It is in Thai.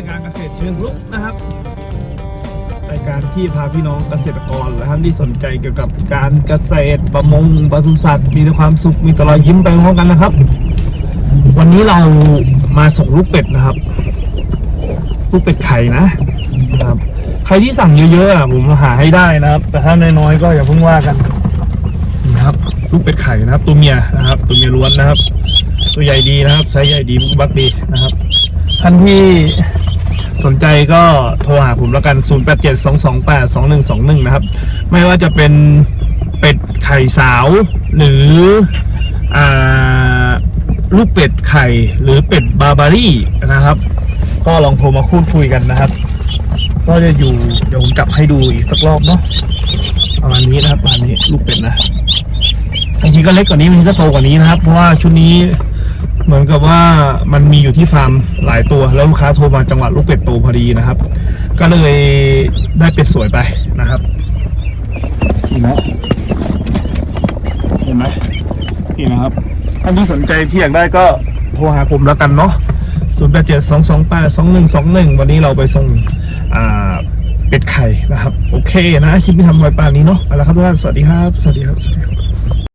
รายการเกษตรเชิงรุกนะครับรายการที่พาพี่น้องเกษตรกรและท่านที่สนใจเกี่ยวกับการเกษตรประมงปศุสัตว์มีแต่ความสุขมีแต่รอยยิ้มไปพร้อมกันนะครับ วันนี้เรามาส่งลูกเป็ดนะครับ ลูกเป็ดไข่นะครับ ใครที่สั่งเยอะๆอะผมหาให้ได้นะครับ แต่ถ้าน้อยๆก็อย่าเพิ่งว่ากันนี่นะครับ ลูกเป็ดไข่นะครับ ตัวเมียนะครับ ตัวเมียล้วนนะครับ ตัวใหญ่ดีนะครับไซส์ใหญ่ดีมุกบักดีนะครับท่านที่ สนใจก็โทรหาผมแล้วกัน 0872282121 นะครับ ไม่ว่าจะเป็นเป็ดไข่สาว หรืออ่าลูกเป็ดไข่หรือเป็ดบาบารี่นะครับ ก็ลองโทรมาพูดคุยกันนะครับ ก็จะอยู่เดี๋ยวผมจับให้ดูอีกสักรอบเนาะประมาณนี้นะครับประมาณนี้ลูกเป็ดนะบางทีก็เล็กกว่านี้บางทีก็โตกว่านี้นะครับ เพราะว่าชุดนี้ เหมือนกับว่ามันมีอยู่ที่ฟาร์มหลายตัวแล้วลูกค้าโทรมาจังหวะลูกเป็ดโตพอดีนะครับ ก็เลยได้เป็ดสวยไปนะครับนี่นะเห็นไหมนี่นะครับท่านที่สนใจที่อยากได้ก็โทรหาผมแล้วกันเนาะ0 8 7 2 2 8 2 1 2 1 วันนี้เราไปส่งอ่าเป็ดไข่นะครับ โอเคนะคลิปนี้ทำไว้ป่านนี้เนาะไปแล้วครับทุกท่านสวัสดีครับ สวัสดีครับ สวัสดีครับ